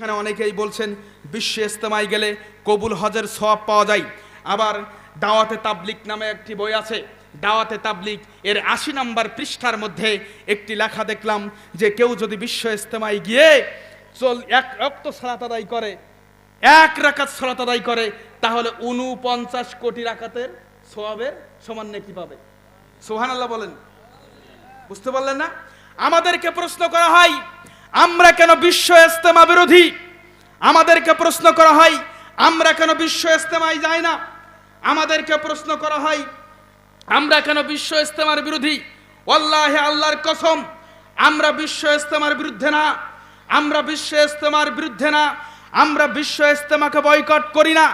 এখানে অনেকেই বলছেন, বিশ্ব ইস্তেমায় গেলে কবুল হজের সওয়াব পাওয়া যায়। আবার দাওয়াতে তাবলিক নামে একটি বই আছে, দাওয়াতে তাবলিক এর আশি নম্বর পৃষ্ঠার মধ্যে একটি লেখা দেখলাম যে কেউ যদি বিশ্ব ইস্তেমায় গিয়ে চল এক রক্ত সালাত আদায় করে, এক রাকাত সালাত আদায় করে, তাহলে উনপঞ্চাশ কোটি রাকাতের সোয়াবের সমান নেকি পাবে। সোহান আল্লাহ বলেন। বুঝতে পারলেন না? আমাদেরকে প্রশ্ন করা হয় আমরা কেন বিশ্ব ইস্তেমা বিরোধী? আমাদেরকে প্রশ্ন করা হয়, আমরা কেন বিশ্ব ইস্তেমায় যাই না? আমাদেরকে প্রশ্ন করা হয়, আমরা কেন বিশ্ব ইস্তেমার বিরোধী? ওয়াল্লাহে আল্লাহর কসম, আমরা বিশ্ব ইস্তেমার বিরুদ্ধে না। আমরা বিশ্ব ইস্তেমার বিরুদ্ধে না। আমরা বিশ্ব ইস্তেমাকে বয়কট করি না।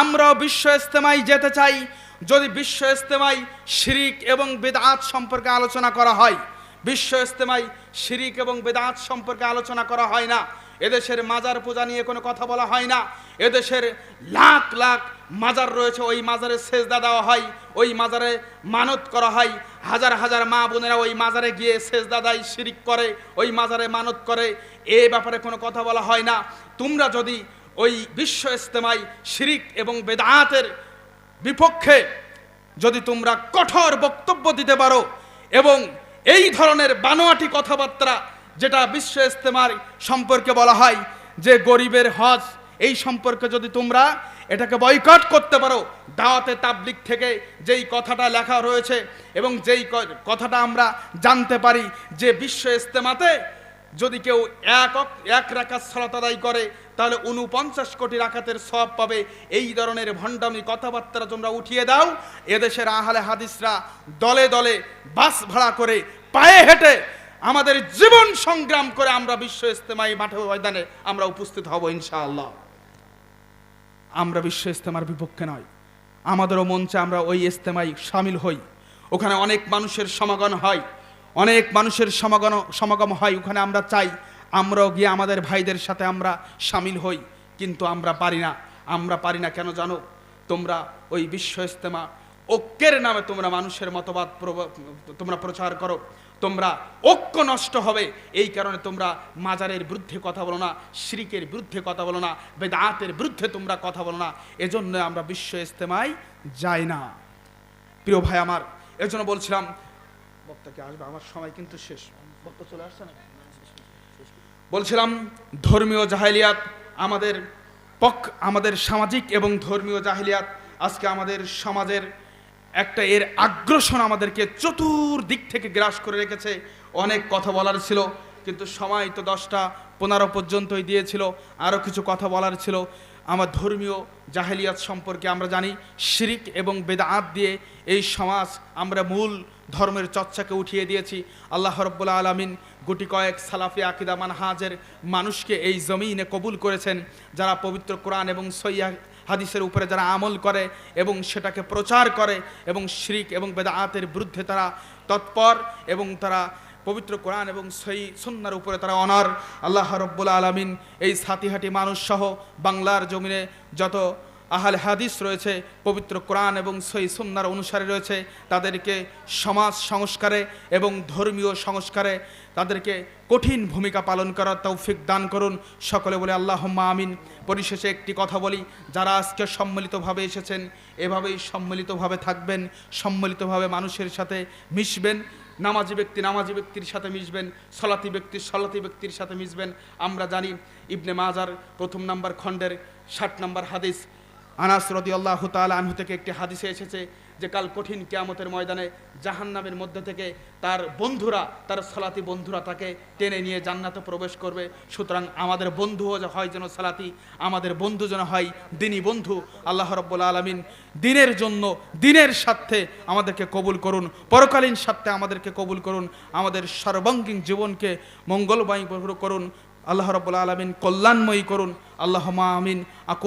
আমরাও বিশ্ব ইস্তেমায় যেতে চাই। যদি বিশ্ব ইস্তেমায় শিরিক এবং বেদাত সম্পর্কে আলোচনা করা হয় বিশ্ব ইস্তেমায় শিরিক এবং বেদাত সম্পর্কে আলোচনা করা হয় না। এদেশের মাজার পূজা নিয়ে কোনো কথা বলা হয় না। এদেশের লাখ লাখ মাজার রয়েছে, ওই মাজারে সেজদা দেওয়া হয়, ওই মাজারে মানত করা হয়। হাজার হাজার মা বোনেরা ওই মাজারে গিয়ে সেজদা দেয়, শিরিক করে, ওই মাজারে মানত করে। এ ব্যাপারে কোনো কথা বলা হয় না। তোমরা যদি ওই বিশ্ব ইস্তেমায় শিরিক এবং বেদাতের বিপক্ষে যদি তোমরা কঠোর বক্তব্য দিতে পারো এবং এই ধরনের বানোয়াটি কথাবার্তা যেটা বিশ্ব ইস্তেমার সম্পর্কে বলা হয় যে গরিবের হজ, এই সম্পর্কে যদি তোমরা এটাকে বয়কট করতে পারো, দাওয়াতে তাবলিক থেকে যেই কথাটা লেখা রয়েছে এবং যেই কথাটা আমরা জানতে পারি যে বিশ্ব ইস্তেমাতে যদি কেউ এক এক রাকাত সালাত আদায় করে, তাহলে উনপঞ্চাশ কোটি রাকাতের সব পাবে। এই ধরনের ভণ্ডামি কথাবার্তা তোমরা উঠিয়ে দাও। এদেশের আহলে হাদিসরা দলে দলে বাস ভাড়া করে পায়ে হেঁটে আমাদের জীবন সংগ্রাম করে আমরা বিশ্ব ইস্তেমাই মাঠে ময়দানে আমরা উপস্থিত হব ইনশাআল্লাহ। আমরা বিশ্ব ইস্তেমার বিপক্ষে নয়। আমাদেরও মঞ্চে আমরা ওই ইস্তেমায় সামিল হই। ওখানে অনেক মানুষের সমাগম হয়। অনেক মানুষের সমাগম সমাগম হয়, ওখানে আমরা চাই, আমরাও গিয়ে আমাদের ভাইদের সাথে আমরা সামিল হই, কিন্তু আমরা পারি না। আমরা পারি না কেন জানো? তোমরা ওই বিশ্ব ইস্তেমা ঐক্যের নামে তোমরা মানুষের মতবাদ তোমরা প্রচার করো। তোমরা ঐক্য নষ্ট হবে, এই কারণে তোমরা মাজারের বিরুদ্ধে কথা বলো না, শিরিকের বিরুদ্ধে কথা বলো না, বেদাতের বিরুদ্ধে তোমরা কথা বলো না। এজন্য আমরা বিশ্ব ইস্তেমায় যাই না। প্রিয় ভাই আমার, এজন্য বলছিলাম বক্তাকে আসবে, আমার সময় কিন্তু শেষ। চলে আসছে না বলছিলাম, ধর্মীয় জাহেলিয়াত আমাদের পক আমাদের সামাজিক এবং ধর্মীয় জাহেলিয়াত আজকে আমাদের সমাজের একটা এর আগ্রাসন আমাদেরকে চতুর্দিক থেকে গ্রাস করে রেখেছে। অনেক কথা বলার ছিল, কিন্তু সময় তো দশটা পনেরো পর্যন্তই দিয়েছিল আরও কিছু কথা বলার ছিল। আমার ধর্মীয় জাহেলিয়াত সম্পর্কে আমরা জানি, শিরিক এবং বেদাত দিয়ে এই সমাজ আমরা মূল ধর্মের চর্চাকে উঠিয়ে দিয়েছি। আল্লাহ রব্বুল্লা আলমিন গুটি কয়েক সালাফি আকিদা মানহাজের মানুষকে এই জমিনে কবুল করেছেন, যারা পবিত্র কোরআন এবং সৈয়া হাদিসের উপরে যারা আমল করে এবং সেটাকে প্রচার করে এবং শিরিক এবং বেদাতের বিরুদ্ধে তারা তৎপর এবং তারা পবিত্র কোরআন এবং সেই সন্ন্যার উপরে তারা অনার। আল্লাহ রব্বুল আলমিন এই সাতিহাটি মানুষ সহ বাংলার জমিনে যত আহাল হাদিস রয়েছে, পবিত্র কোরআন এবং সেই সন্ন্যার অনুসারে রয়েছে, তাদেরকে সমাজ সংস্কারে এবং ধর্মীয় সংস্কারে তাদেরকে কঠিন ভূমিকা পালন করার তৌফিক দান করুন। সকলে বলে আল্লাহ আমিন। পরিশেষে একটি কথা বলি, যারা আজকে সম্মিলিতভাবে এসেছেন, এভাবেই সম্মিলিতভাবে থাকবেন, সম্মিলিতভাবে মানুষের সাথে মিশবেন। নামাজি ব্যক্তি নামাজি ব্যক্তির সাথে মিশবেন, সলাতি ব্যক্তি সলাতি ব্যক্তির সাথে মিশবেন। আমরা জানি ইবনে মাজার প্রথম নাম্বার খণ্ডের ষাট নাম্বার হাদিস। আনাস রদি আল্লাহ তাল আনহু থেকে একটি হাদিসে এসেছে যে কাল কঠিন কেয়ামতের ময়দানে জাহান্নামের মধ্যে থেকে তার বন্ধুরা, তার সালাতি বন্ধুরা তাকে টেনে নিয়ে জান্নাতে প্রবেশ করবে। সুতরাং আমাদের বন্ধুও হয় যেন সালাতি, আমাদের বন্ধু যেন হয় দিনী বন্ধু। আল্লাহ রব্বুল আলমিন দিনের জন্য, দিনের স্বার্থে আমাদেরকে কবুল করুন। পরকালীন স্বার্থে আমাদেরকে কবুল করুন। আমাদের সর্বাঙ্গীন জীবনকে মঙ্গলময় করুন। আল্লাহ রব্বুল আলমিন কল্যাণময়ী করুন। আল্লাহ আমিন। আকুল